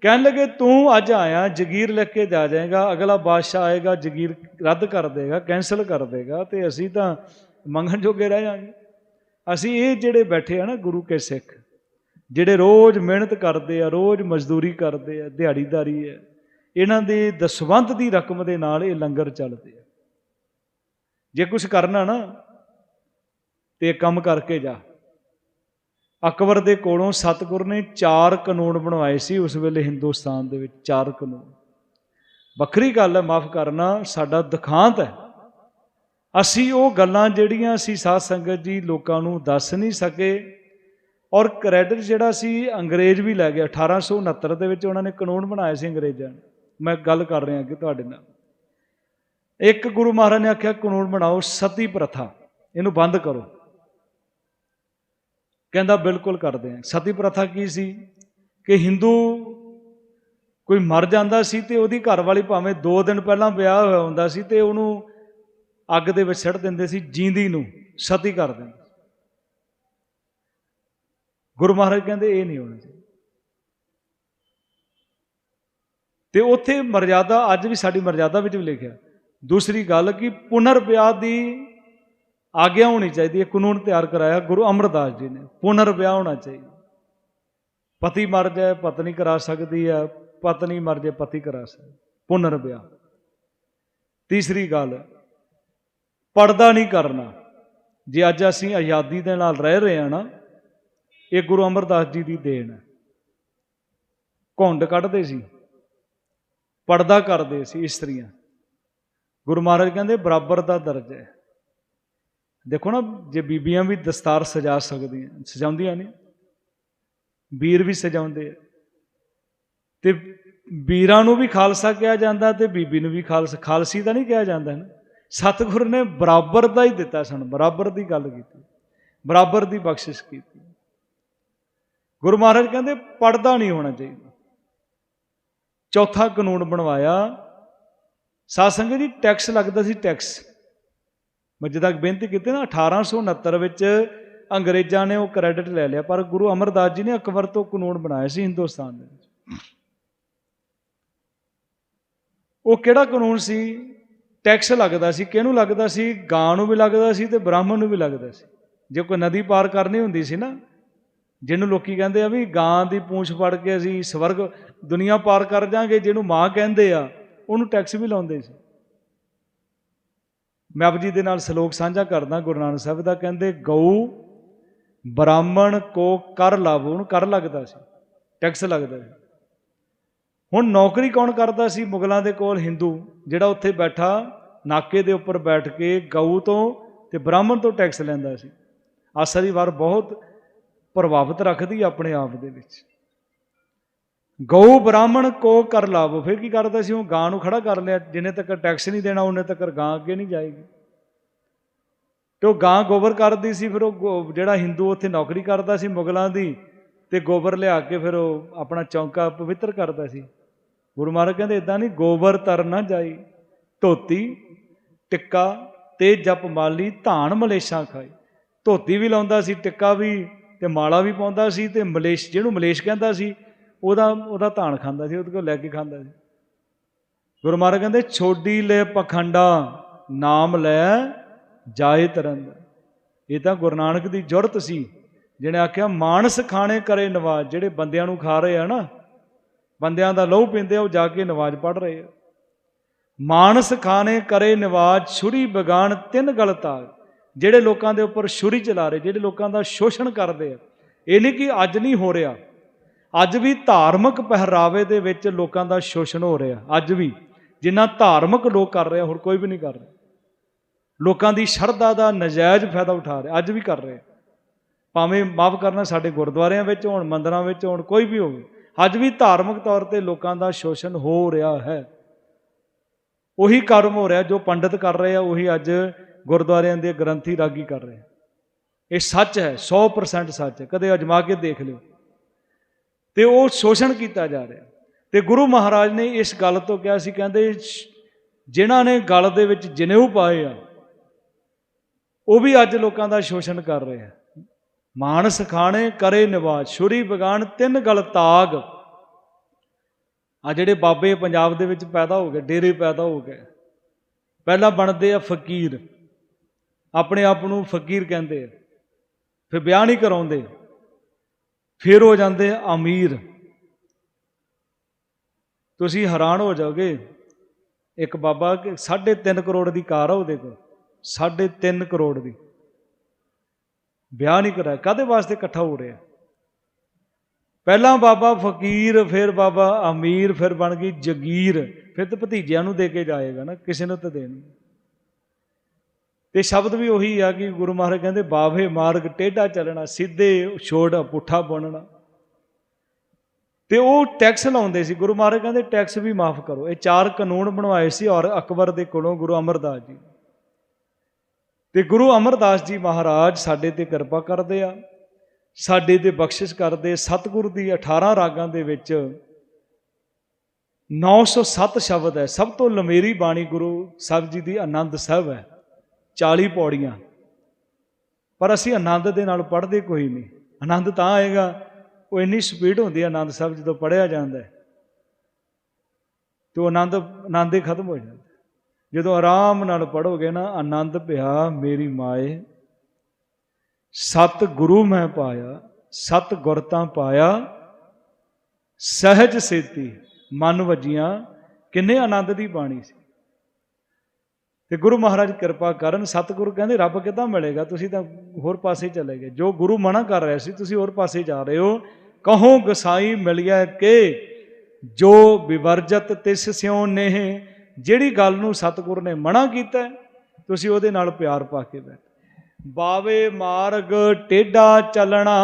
ਕਹਿਣ ਲੱਗੇ, ਤੂੰ ਅੱਜ ਆਇਆ, ਜਗੀਰ ਲੈ ਕੇ ਜਾ ਜਾਏਗਾ, ਅਗਲਾ ਬਾਦਸ਼ਾਹ ਆਏਗਾ, ਜਗੀਰ ਰੱਦ ਕਰ ਦੇਗਾ ਕੈਨਸਲ ਕਰ ਦੇਗਾ ਤੇ ਅਸੀਂ ਤਾਂ ਮੰਗਣ ਜੋਗੇ ਰਹਿ ਜਾਾਂਗੇ ਅਸੀਂ ਇਹ ਜਿਹੜੇ ਬੈਠੇ ਆ ਨਾ ਗੁਰੂ ਕੇ ਸਿੱਖ ਜਿਹੜੇ ਰੋਜ਼ ਮਿਹਨਤ ਕਰਦੇ ਆ, ਰੋਜ਼ ਮਜ਼ਦੂਰੀ ਕਰਦੇ ਆ, ਦਿਹਾੜੀਦਾਰੀ ਹੈ ਇਹਨਾਂ ਦੇ ਦਸਵੰਤ ਦੀ ਰਕਮ ਦੇ ਨਾਲ ਇਹ ਲੰਗਰ ਚੱਲਦੇ ਆ। ਜੇ ਕੁਝ ਕਰਨਾ ਨਾ, ਤੇ ਕੰਮ ਕਰਕੇ ਜਾ। ਅਕਬਰ ਦੇ ਕੋਲੋਂ ਸਤਿਗੁਰ ਨੇ ਚਾਰ ਕਾਨੂੰਨ ਬਣਵਾਏ ਸੀ, ਉਸ ਵੇਲੇ ਹਿੰਦੁਸਤਾਨ ਦੇ ਵਿੱਚ ਚਾਰ ਕਾਨੂੰਨ। ਵੱਖਰੀ ਗੱਲ ਹੈ ਮਾਫ ਕਰਨਾ, ਸਾਡਾ ਦੁਖਾਂਤ ਹੈ। ਅਸੀਂ ਉਹ ਗੱਲਾਂ ਜਿਹੜੀਆਂ ਸੀ ਸਾਧ ਸੰਗਤ ਜੀ ਲੋਕਾਂ ਨੂੰ ਦੱਸ ਨਹੀਂ ਸਕੇ ਔਰ ਕ੍ਰੈਡਿਟ ਜਿਹੜਾ ਸੀ ਅੰਗਰੇਜ਼ ਵੀ ਲੈ ਗਿਆ 1869 ਦੇ ਵਿੱਚ ਉਹਨਾਂ ਨੇ ਕਾਨੂੰਨ ਬਣਾਇਆ ਸੀ ਅੰਗਰੇਜ਼ਾਂ ਨੇ। ਮੈਂ ਗੱਲ ਕਰ ਰਿਹਾ ਕਿ ਤੁਹਾਡੇ ਨਾਲ। ਇੱਕ ਗੁਰੂ ਮਹਾਰਾਜ ਨੇ ਆਖਿਆ, ਕਾਨੂੰਨ ਬਣਾਓ, ਸਤੀ ਪ੍ਰਥਾ, ਇਹਨੂੰ ਬੰਦ ਕਰੋ। ਕਹਿੰਦਾ, ਬਿਲਕੁਲ ਕਰਦੇ ਆ ਸਤੀ ਪ੍ਰਥਾ ਕੀ ਸੀ? ਕਿ ਹਿੰਦੂ ਕੋਈ ਮਰ ਜਾਂਦਾ ਸੀ ਤੇ ਉਹਦੀ ਘਰ ਵਾਲੀ ਭਾਵੇਂ 2 ਦਿਨ ਪਹਿਲਾਂ ਵਿਆਹ ਹੋਇਆ ਹੁੰਦਾ ਸੀ ਤੇ ਉਹਨੂੰ ਅੱਗ ਦੇ ਵਿੱਚ ਛੱਡ ਦਿੰਦੇ ਸੀ, ਜੀਂਦੀ ਨੂੰ ਸਤੀ ਕਰ ਦਿੰਦੇ। ਗੁਰੂ ਮਹਾਰਾਜ ਕਹਿੰਦੇ ਇਹ ਨਹੀਂ ਹੋਣਾ ਚਾਹੀਦਾ। ਤੇ ਉੱਥੇ ਮਰਜ਼ਾਦਾ, ਅੱਜ ਵੀ ਸਾਡੀ ਮਰਜ਼ਾਦਾ ਵਿੱਚ ਵੀ ਲਿਖਿਆ। ਦੂਸਰੀ ਗੱਲ ਕਿ ਪੁਨਰ ਵਿਆਹ ਦੀ ਆਗਿਆ ਹੋਣੀ ਚਾਹੀਦੀ ਹੈ, ਕਾਨੂੰਨ ਤਿਆਰ ਕਰਾਇਆ ਗੁਰੂ ਅਮਰਦਾਸ ਜੀ ਨੇ। ਪੁਨਰ ਵਿਆਹ ਹੋਣਾ ਚਾਹੀਦਾ। ਪਤੀ ਮਰ ਜਾਏ, ਪਤਨੀ ਕਰਾ ਸਕਦੀ ਹੈ, ਪਤਨੀ ਮਰ ਜਾਏ, ਪਤੀ ਕਰਾ ਸਕਦਾ ਪੁਨਰ ਵਿਆਹ ਤੀਸਰੀ ਗੱਲ ਪਰਦਾ ਨਹੀਂ ਕਰਨਾ। ਜੇ ਅੱਜ ਅਸੀਂ ਆਜ਼ਾਦੀ ਦੇ ਨਾਲ ਰਹਿ ਰਹੇ ਹਾਂ ਨਾ ਇਹ ਗੁਰੂ ਅਮਰਦਾਸ ਜੀ ਦੀ ਦੇਣ ਹੈ। ਘੁੰਡ ਕੱਢਦੇ ਸੀ, ਪਰਦਾ ਕਰਦੇ ਸੀ ਇਸਤਰੀਆਂ। ਗੁਰੂ ਮਹਾਰਾਜ ਕਹਿੰਦੇ, ਬਰਾਬਰ ਦਾ ਦਰਜਾ ਹੈ। ਦੇਖੋ ਨਾ, ਜੇ ਬੀਬੀਆਂ ਵੀ ਦਸਤਾਰ ਸਜਾ ਸਕਦੀਆਂ, ਸਜਾਉਂਦੀਆਂ ਨੇ ਵੀਰ ਵੀ ਸਜਾਉਂਦੇ ਆ। ਤੇ ਵੀਰਾਂ ਨੂੰ ਵੀ ਖਾਲਸਾ ਕਿਹਾ ਜਾਂਦਾ ਤੇ ਬੀਬੀ ਨੂੰ ਵੀ ਖਾਲਸਾ, ਖਾਲਸੀ ਤਾਂ ਨਹੀਂ ਕਿਹਾ ਜਾਂਦਾ ਨਾ। ਸਤਿਗੁਰ ਨੇ ਬਰਾਬਰ ਦਾ ਹੀ ਦਿੱਤਾ ਸਾਨੂੰ, ਬਰਾਬਰ ਦੀ ਗੱਲ ਕੀਤੀ, ਬਰਾਬਰ ਦੀ ਬਖਸ਼ਿਸ਼ ਕੀਤੀ। ਗੁਰੂ ਮਹਾਰਾਜ ਕਹਿੰਦੇ ਪੜਦਾ ਨਹੀਂ ਹੋਣਾ ਚਾਹੀਦਾ। ਚੌਥਾ ਕਾਨੂੰਨ ਬਣਵਾਇਆ। ਸਾਧ ਜੀ ਟੈਕਸ ਲੱਗਦਾ ਸੀ ਟੈਕਸ। ਮੈਂ ਜਿੱਦਾਂ ਬੇਨਤੀ ਕੀਤੀ ਨਾ 1869 ਵਿੱਚ ਅੰਗਰੇਜ਼ਾਂ ਨੇ ਉਹ ਕ੍ਰੈਡਿਟ ਲੈ ਲਿਆ, ਪਰ ਗੁਰੂ ਅਮਰਦਾਸ ਜੀ ਨੇ ਅਕਬਰ ਤੋਂ ਕਾਨੂੰਨ ਬਣਾਇਆ ਸੀ ਹਿੰਦੁਸਤਾਨ ਦੇ ਵਿੱਚ। ਉਹ ਕਿਹੜਾ ਕਾਨੂੰਨ ਸੀ? ਟੈਕਸ ਲੱਗਦਾ ਸੀ, ਕਿਹਨੂੰ ਲੱਗਦਾ ਸੀ? ਗਾਂ ਨੂੰ ਵੀ ਲੱਗਦਾ ਸੀ ਤੇ ਬ੍ਰਾਹਮਣ ਨੂੰ ਵੀ ਲੱਗਦਾ ਸੀ। ਜੇ ਕੋਈ ਨਦੀ ਪਾਰ ਕਰਨੀ ਹੁੰਦੀ ਸੀ ਨਾ ਜਿਹਨੂੰ ਲੋਕੀ ਕਹਿੰਦੇ ਆ ਵੀ ਗਾਂ ਦੀ ਪੂੰਛ ਫੜ ਕੇ ਅਸੀਂ ਸਵਰਗ, ਦੁਨੀਆ ਪਾਰ ਕਰ ਜਾਾਂਗੇ, ਜਿਹਨੂੰ ਮਾਂ ਕਹਿੰਦੇ ਆ, ਉਹਨੂੰ ਟੈਕਸ ਵੀ ਲਾਉਂਦੇ ਸੀ। ਮੈਂ ਆਪ ਜੀ ਦੇ ਨਾਲ ਸ਼ਲੋਕ ਸਾਂਝਾ ਕਰਦਾ, ਗੁਰੂ ਨਾਨਕ ਸਾਹਿਬ ਦਾ ਕਹਿੰਦੇ, ਗਊ ਬ੍ਰਾਹਮਣ ਕੋ ਕਰ ਲਾਭ ਉਹਨੂੰ ਕਰ ਲੱਗਦਾ ਸੀ ਟੈਕਸ ਲੱਗਦਾ ਸੀ। ਹੁਣ ਨੌਕਰੀ ਕੌਣ ਕਰਦਾ ਸੀ? ਮੁਗਲਾਂ ਦੇ ਕੋਲ ਹਿੰਦੂ ਜਿਹੜਾ ਉੱਥੇ ਬੈਠਾ, ਨਾਕੇ ਦੇ ਉੱਪਰ ਬੈਠ ਕੇ ਗਊ ਤੋਂ ਤੇ ਬ੍ਰਾਹਮਣ ਤੋਂ ਟੈਕਸ ਲੈਂਦਾ ਸੀ। ਆਸਾ ਦੀ ਵਾਰ ਬਹੁਤ ਪ੍ਰਭਾਵਿਤ ਰੱਖਦੀ ਆਪਣੇ ਆਪ ਦੇ ਵਿੱਚ। ਗਊ ਬ੍ਰਾਹਮਣ ਕੋ ਕਰ ਲਾਵੋ। ਫਿਰ ਕੀ ਕਰਦਾ ਸੀ? ਉਹ ਗਾਂ ਨੂੰ ਖੜਾ ਕਰ ਲਿਆ। ਜਿੰਨੇ ਤੱਕ ਟੈਕਸ ਨਹੀਂ ਦੇਣਾ, ਉਹਨੇ ਤੱਕ ਗਾਂ ਅੱਗੇ ਨਹੀਂ ਜਾਏਗੀ। ਤੇ ਉਹ ਗਾਂ ਗੋਬਰ ਕਰਦੀ ਸੀ। ਫਿਰ ਉਹ ਜਿਹੜਾ ਹਿੰਦੂ ਉੱਥੇ ਨੌਕਰੀ ਕਰਦਾ ਸੀ ਮੁਗਲਾਂ ਦੀ, ਤੇ ਗੋਬਰ ਲਿਆ ਕੇ ਫਿਰ ਉਹ ਆਪਣਾ ਚੌਂਕਾ ਪਵਿੱਤਰ ਕਰਦਾ ਸੀ। ਗੁਰੂ ਮਹਾਰਾਜ ਕਹਿੰਦੇ ਇਦਾਂ ਨਹੀਂ, ਗੋਬਰ ਤਰ ਨਾ ਜਾਈ, ਧੋਤੀ, ਟਿੱਕਾ ਤੇ ਜਪ ਮਾਲੀ, ਧਾਨ ਮਲੇਸ਼ਾਂ ਖਾਈ। ਧੋਤੀ ਵੀ ਲਾਉਂਦਾ ਸੀ, ਟਿੱਕਾ ਵੀ ਤੇ ਮਾਲਾ ਵੀ ਪਾਉਂਦਾ ਸੀ ਤੇ ਮਲੇਸ਼, ਜਿਹਨੂੰ ਮਲੇਸ਼ ਕਹਿੰਦਾ ਸੀ, ਉਹਦਾ ਉਹਦਾ ਧਾਨ ਖਾਂਦਾ ਸੀ, ਉਹਦੇ ਕੋਲ ਲੈ ਕੇ ਖਾਂਦਾ ਸੀ। ਗੁਰੂ ਮਹਾਰਾਜ ਕਹਿੰਦੇ, ਛੋਡੀ ਲੈ ਪਖੰਡਾ, ਨਾਮ ਲੈ ਜਾਏ ਤਰੰਦ ਇਹ ਤਾਂ ਗੁਰੂ ਨਾਨਕ ਦੀ ਜੁਰਤ ਸੀ, ਜਿਹਨੇ ਆਖਿਆ, ਮਾਨਸ ਖਾਣੇ ਕਰੇ ਨਵਾਜ਼, ਜਿਹੜੇ ਬੰਦਿਆਂ ਨੂੰ ਖਾ ਰਹੇ ਆ ਨਾ, ਬੰਦਿਆਂ ਦਾ ਲਹੂ ਪੀਂਦੇ ਆ, ਉਹ ਜਾ ਕੇ ਨਵਾਜ਼ ਪੜ ਰਹੇ ਆ। ਮਾਨਸ ਖਾਣੇ ਕਰੇ ਨਵਾਜ਼, ਛੁਰੀ ਬਗਾਨ ਤਿੰਨ ਗਲਤਾ ਜਿਹੜੇ ਲੋਕਾਂ ਦੇ ਉੱਪਰ ਛੁਰੀ ਚਲਾ ਰਹੇ, ਜਿਹੜੇ ਲੋਕਾਂ ਦਾ ਸ਼ੋਸ਼ਣ ਕਰਦੇ ਆ। ਇਹ ਨਹੀਂ ਕਿ ਅੱਜ ਨਹੀਂ ਹੋ ਰਿਹਾ। ਅੱਜ ਵੀ ਧਾਰਮਿਕ ਪਹਿਰਾਵੇ ਦੇ ਵਿੱਚ ਲੋਕਾਂ ਦਾ ਸ਼ੋਸ਼ਣ ਹੋ ਰਿਹਾ। ਅੱਜ ਵੀ ਜਿੰਨਾ ਧਾਰਮਿਕ ਲੋਕ ਕਰ ਰਿਹਾ ਆ, ਹੋਰ ਕੋਈ ਵੀ ਨਹੀਂ ਕਰ ਰਿਹਾ। ਲੋਕਾਂ ਦੀ ਸ਼ਰਧਾ ਦਾ ਨਜਾਇਜ਼ ਫਾਇਦਾ ਉਠਾ ਰਿਹਾ, ਅੱਜ ਵੀ ਕਰ ਰਿਹਾ ਭਾਵੇਂ ਮਾਫ ਕਰਨਾ ਸਾਡੇ ਗੁਰਦੁਆਰਿਆਂ ਵਿੱਚ ਹੋਣ, ਮੰਦਰਾਂ ਵਿੱਚ ਹੋਣ, ਕੋਈ ਵੀ ਹੋਵੇ, ਅੱਜ ਵੀ ਧਾਰਮਿਕ ਤੌਰ ਤੇ ਲੋਕਾਂ ਦਾ ਸ਼ੋਸ਼ਣ ਹੋ ਰਿਹਾ ਹੈ। ਉਹੀ ਕਰਮ ਹੋ ਰਿਹਾ ਜੋ ਪੰਡਤ ਕਰ ਰਹੇ ਆ, ਉਹੀ ਅੱਜ ਗੁਰਦੁਆਰਿਆਂ ਦੇ ਗ੍ਰੰਥੀ ਰਾਗੀ ਕਰ ਰਹੇ ਇਹ ਸੱਚ ਹੈ 100% ਸੱਚ ਹੈ। ਕਦੇ ਅਜਮਾ ਕੇ ਦੇਖ ਲਿਓ। ਤੇ ਉਹ ਸ਼ੋਸ਼ਣ ਕੀਤਾ ਜਾ ਰਿਹਾ ਤੇ ਗੁਰੂ ਮਹਾਰਾਜ ਨੇ ਇਸ ਗੱਲ ਤੋਂ ਕਿਹਾ ਸੀ, ਕਹਿੰਦੇ ਸ਼- ਜਿਨ੍ਹਾਂ ਨੇ ਗਲ ਦੇ ਵਿੱਚ ਜਨੇਊ ਪਾਏ ਆ, ਉਹ ਵੀ ਅੱਜ ਲੋਕਾਂ ਦਾ ਸ਼ੋਸ਼ਣ ਕਰ ਰਹੇ ਆ। ਮਾਨਸ ਖਾਣੇ, ਕਰੇ ਨਿਵਾਜ, ਛੁਰੀ ਬਗਾਨ, ਤਿੰਨ ਗਲ ਤਾਗ। ਆ ਜਿਹੜੇ ਬਾਬੇ ਪੰਜਾਬ ਦੇ ਵਿੱਚ ਪੈਦਾ ਹੋ ਗਏ, ਡੇਰੇ ਪੈਦਾ ਹੋ ਗਏ। ਪਹਿਲਾਂ ਬਣਦੇ ਆ ਫਕੀਰ। ਆਪਣੇ ਆਪ ਨੂੰ ਫਕੀਰ ਕਹਿੰਦੇ ਆ। ਫਿਰ ਵਿਆਹ ਨਹੀਂ ਕਰਾਉਂਦੇ। ਫਿਰ ਹੋ ਜਾਂਦੇ ਅਮੀਰ। ਤੁਸੀਂ ਹੈਰਾਨ ਹੋ ਜਾਓਗੇ, ਇੱਕ ਬਾਬਾ ਕਿ 3.5 ਕਰੋੜ ਦੀ ਕਾਰ ਆ ਉਹਦੇ ਕੋਲ। 3.5 ਕਰੋੜ ਦੀ। ਵਿਆਹ ਨਹੀਂ ਕਰਾਇਆ। ਕਾਦੇ ਵਾਸਤੇ ਇਕੱਠਾ ਹੋ ਰਿਹਾ? ਪਹਿਲਾਂ ਬਾਬਾ ਫਕੀਰ, ਫਿਰ ਬਾਬਾ ਅਮੀਰ, ਫਿਰ ਬਣ ਗਈ ਜਗੀਰ। ਫਿਰ ਤੇ ਭਤੀਜਿਆਂ ਨੂੰ ਦੇ ਕੇ ਜਾਏਗਾ ਨਾ, ਕਿਸੇ ਨੂੰ ਤਾਂ ਦੇਣੀ। ਤੇ ਸ਼ਬਦ ਵੀ ਉਹੀ ਆ ਕਿ ਗੁਰੂ ਮਹਾਰਾਜ ਕਹਿੰਦੇ, ਬਾਵੇ ਮਾਰਗ ਟੇਢਾ ਚੱਲਣਾ, ਸਿੱਧੇ ਛੋੜ ਪੁੱਠਾ ਬਣਨਾ। ਤੇ ਉਹ ਟੈਕਸ ਲਾਉਂਦੇ ਸੀ। ਗੁਰੂ ਮਹਾਰਾਜ ਕਹਿੰਦੇ, ਟੈਕਸ ਵੀ ਮਾਫ ਕਰੋ। ਇਹ ਚਾਰ ਕਾਨੂੰਨ ਬਣਵਾਏ ਸੀ ਔਰ ਅਕਬਰ ਦੇ ਕੋਲੋਂ ਗੁਰੂ ਅਮਰਦਾਸ ਜੀ। ਤੇ ਗੁਰੂ ਅਮਰਦਾਸ ਜੀ ਮਹਾਰਾਜ ਸਾਡੇ ਤੇ ਕਿਰਪਾ ਕਰਦੇ ਆ, ਸਾਡੇ ਤੇ ਬਖਸ਼ਿਸ਼ ਕਰਦੇ। ਸਤਿਗੁਰ ਦੀ 18 ਰਾਗਾਂ ਦੇ ਵਿੱਚ 907 ਸ਼ਬਦ ਹੈ। ਸਭ ਤੋਂ ਲੰਮੇਰੀ ਬਾਣੀ ਗੁਰੂ ਸਾਹਿਬ ਜੀ ਦੀ ਆਨੰਦ ਸਾਹਿਬ ਹੈ। 40 ਪੌੜੀਆਂ। ਪਰ ਅਸੀਂ ਆਨੰਦ ਦੇ ਨਾਲ ਪੜ੍ਹਦੇ ਕੋਈ ਨਹੀਂ। ਆਨੰਦ ਤਾਂ ਆਏਗਾ, ਉਹ ਇੰਨੀ ਸਪੀਡ ਹੁੰਦੀ ਹੈ, ਆਨੰਦ ਸਾਹਿਬ ਜਦੋਂ ਪੜਿਆ ਜਾਂਦਾ ਹੈ, ਤੇ ਉਹ ਆਨੰਦ ਆਨੰਦ ਹੀ ਖਤਮ ਹੋ ਜਾਂਦਾ ਜਦੋਂ ਆਰਾਮ ਨਾਲ ਪੜੋਗੇ ਨਾ, ਆਨੰਦ ਪਿਆ, ਮੇਰੀ ਮਾਏ, ਸਤ ਗੁਰੂ ਮੈਂ ਪਾਇਆ, ਸਤ ਗੁਰ ਤਾਂ ਪਾਇਆ, ਸਹਿਜ ਸੇਤੀ, ਮਨ ਵਜੀਆਂ, ਕਿੰਨੇ ਆਨੰਦ ਦੀ ਬਾਣੀ ਸੀ। ਤੇ ਗੁਰੂ ਮਹਾਰਾਜ ਕਿਰਪਾ ਕਰਨ ਸਤਿਗੁਰੂ ਕਹਿੰਦੇ, ਰੱਬ ਕਿੱਦਾਂ ਮਿਲੇਗਾ? ਤੁਸੀਂ ਤਾਂ ਹੋਰ ਪਾਸੇ ਚਲੇ ਗਏ। ਜੋ ਗੁਰੂ ਮਨਾ ਕਰ ਰਿਹਾ ਸੀ, ਤੁਸੀਂ ਹੋਰ ਪਾਸੇ ਜਾ ਰਹੇ ਹੋ। ਕਹੋ, ਗਸਾਈ ਮਿਲਿਆ ਕਿ, ਜੋ ਵਿਵਰਜਤ ਤਿਸ ਸਿਉ ਨੇਹ। ਜਿਹੜੀ ਗੱਲ ਨੂੰ ਸਤਿਗੁਰ ਨੇ ਮਨਾ ਕੀਤਾ, ਤੁਸੀਂ ਉਹਦੇ ਨਾਲ ਪਿਆਰ ਪਾ ਕੇ ਬੈਠ। ਬਾਵੇ ਮਾਰਗ ਟੇਡਾ ਚੱਲਣਾ।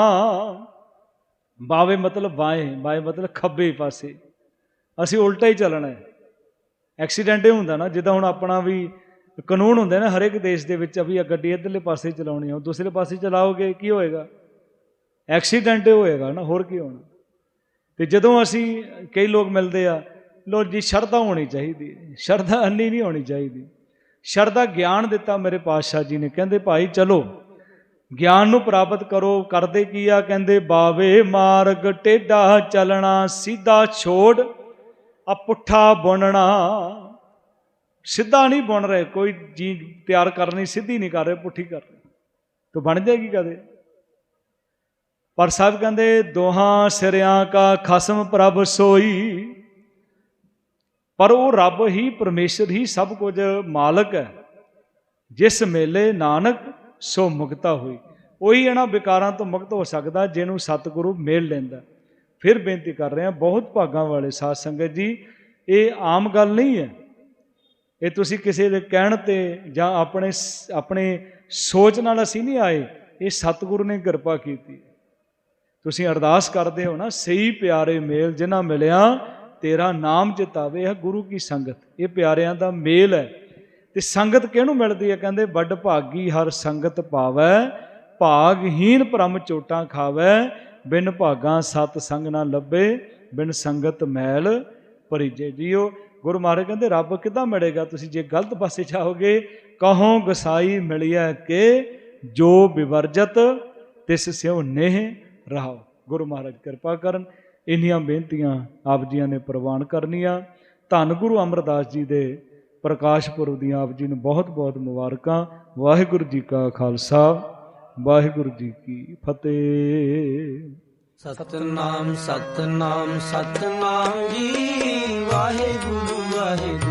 ਬਾਵੇ ਮਤਲਬ ਬਾਏ ਬਾਏ ਮਤਲਬ ਖੱਬੇ ਪਾਸੇ। ਅਸੀਂ ਉਲਟਾ ਹੀ ਚੱਲਣਾ ਐਕਸੀਡੈਂਟ ਹੀ ਹੁੰਦਾ ਨਾ, ਜਿੱਦਾਂ ਹੁਣ ਆਪਣਾ ਵੀ ਕਾਨੂੰਨ ਹੁੰਦੇ ਨਾ ਹਰ ਇੱਕ ਦੇਸ਼ ਦੇ ਵਿੱਚ ਅਭੀ ਗੱਡੀ ਇਧਰਲੇ ਪਾਸੇ ਚਲਾਉਣੀ ਆ ਉਹ ਦੂਸਰੇ ਪਾਸੇ ਚਲਾਓਗੇ, ਕੀ ਹੋਏਗਾ? ਐਕਸੀਡੈਂਟ ਹੋਏਗਾ ਨਾ, ਹੋਰ ਕੀ ਹੋਣਾ? ਤੇ ਜਦੋਂ ਅਸੀਂ ਕਈ ਲੋਕ ਮਿਲਦੇ ਆ ਲੋ ਜੀ, ਸ਼ਰਧਾ ਹੋਣੀ ਚਾਹੀਦੀ ਸ਼ਰਧਾ ਅੰਨੀ ਨਹੀਂ ਹੋਣੀ ਚਾਹੀਦੀ। ਸ਼ਰਧਾ ਗਿਆਨ ਦਿੱਤਾ ਮੇਰੇ ਪਾਤਸ਼ਾਹ ਜੀ ਨੇ, ਕਹਿੰਦੇ ਭਾਈ ਚਲੋ, ਗਿਆਨ ਨੂੰ ਪ੍ਰਾਪਤ ਕਰੋ, ਕਰਦੇ ਕੀ ਆ? ਕਹਿੰਦੇ ਬਾਵੇ ਮਾਰਗ, ਟੇਢਾ ਚੱਲਣਾ, ਸਿੱਧਾ ਛੋੜ, ਆ ਪੁੱਠਾ ਬੁਣਨਾ। ਸਿੱਧਾ ਨਹੀਂ ਬੁਣ ਰਹੇ, ਕੋਈ ਚੀਜ਼ ਤਿਆਰ ਕਰਨੀ ਸਿੱਧੀ ਨਹੀਂ ਕਰ ਰਹੇ, ਪੁੱਠੀ ਕਰ ਰਹੇ। ਤਾਂ ਬਣ ਜਾਏਗੀ ਕਦੇ? ਪਰ ਸਾਹਿਬ ਕਹਿੰਦੇ, ਦੋਹਾਂ ਸਿਰਿਆਂ ਕਾ ਖਸਮ ਪ੍ਰਭ ਸੋਈ। ਪਰ ਉਹ ਰੱਬ ਹੀ, ਪਰਮੇਸ਼ਰ ਹੀ ਸਭ ਕੁਝ ਮਾਲਕ ਹੈ। ਜਿਸ ਮੇਲੇ ਨਾਨਕ ਸੋ ਮੁਕਤਾ ਹੋਈ। ਉਹੀ ਇਹਨਾਂ ਵਿਕਾਰਾਂ ਤੋਂ ਮੁਕਤ ਹੋ ਸਕਦਾ, ਜਿਹਨੂੰ ਸਤਿਗੁਰੂ ਮੇਲ ਲੈਂਦਾ। ਫਿਰ ਬੇਨਤੀ ਕਰ ਰਹੇ ਹਾਂ, ਬਹੁਤ ਭਾਗਾਂ ਵਾਲੇ ਸਾਧ ਸੰਗਤ ਜੀ, ਇਹ ਆਮ ਗੱਲ ਨਹੀਂ ਹੈ। ਇਹ ਤੁਸੀਂ ਕਿਸੇ ਦੇ ਕਹਿਣ ਤੇ ਜਾਂ ਆਪਣੇ ਆਪਣੇ ਸੋਚ ਨਾਲ ਅਸੀਂ ਨਹੀਂ ਆਏ, ਇਹ ਸਤਿਗੁਰੂ ਨੇ ਕਿਰਪਾ ਕੀਤੀ। ਤੁਸੀਂ ਅਰਦਾਸ ਕਰਦੇ ਹੋ ਨਾ, ਸਹੀ ਪਿਆਰੇ ਮੇਲ ਜਿਨ੍ਹਾਂ ਮਿਲਿਆ, ਤੇਰਾ ਨਾਮ ਚਿਤਾਵੇ ਹੈ ਗੁਰੂ ਕੀ ਸੰਗਤ। ਇਹ ਪਿਆਰਿਆਂ ਦਾ ਮੇਲ ਹੈ। ਤੇ ਸੰਗਤ ਕਿਹਨੂੰ ਮਿਲਦੀ ਹੈ? ਕਹਿੰਦੇ, ਵੱਡ ਭਾਗੀ ਹਰ ਸੰਗਤ ਪਾਵੈ ਭਾਗਹੀਨ ਭ੍ਰਮ ਚੋਟਾਂ ਖਾਵੈ, ਬਿਨ ਭਾਗਾਂ ਸਤ ਸੰਗ ਨਾ ਲੱਭੇ, ਬਿਨ ਸੰਗਤ ਮੈਲ ਭਰੀਜੇ ਜੀਓ। ਗੁਰੂ ਮਹਾਰਾਜ ਕਹਿੰਦੇ, ਰੱਬ ਕਿੱਦਾਂ ਮਿਲੇਗਾ? ਤੁਸੀਂ ਜੇ ਗਲਤ ਪਾਸੇ ਜਾਓਗੇ, ਕਹੋ ਗਸਾਈ ਮਿਲਿਆ ਕਿ ਜੋ ਵਿਵਰਜਤ ਤਿਸ ਸਿਉ ਨੇਹ ਰਹਾਓ ਗੁਰੂ ਮਹਾਰਾਜ ਕਿਰਪਾ ਕਰਨ, ਇੰਨੀਆਂ ਬੇਨਤੀਆਂ ਆਪ ਜੀਆਂ ਨੇ ਪ੍ਰਵਾਨ ਕਰਨੀਆਂ। ਧੰਨ ਗੁਰੂ ਅਮਰਦਾਸ ਜੀ ਦੇ ਪ੍ਰਕਾਸ਼ ਪੁਰਬ ਦੀਆਂ ਆਪ ਜੀ ਨੂੰ ਬਹੁਤ ਬਹੁਤ ਮੁਬਾਰਕਾਂ। ਵਾਹਿਗੁਰੂ ਜੀ ਕਾ ਖਾਲਸਾ, ਵਾਹਿਗੁਰੂ ਜੀ ਕੀ ਫਤਿਹ। ਸਤਨਾਮ ਸਤਨਾਮ ਸਤਨਾਮ ਜੀ। ਵਾਹਿਗੁਰੂ ਵਾਹਿਗੁਰੂ।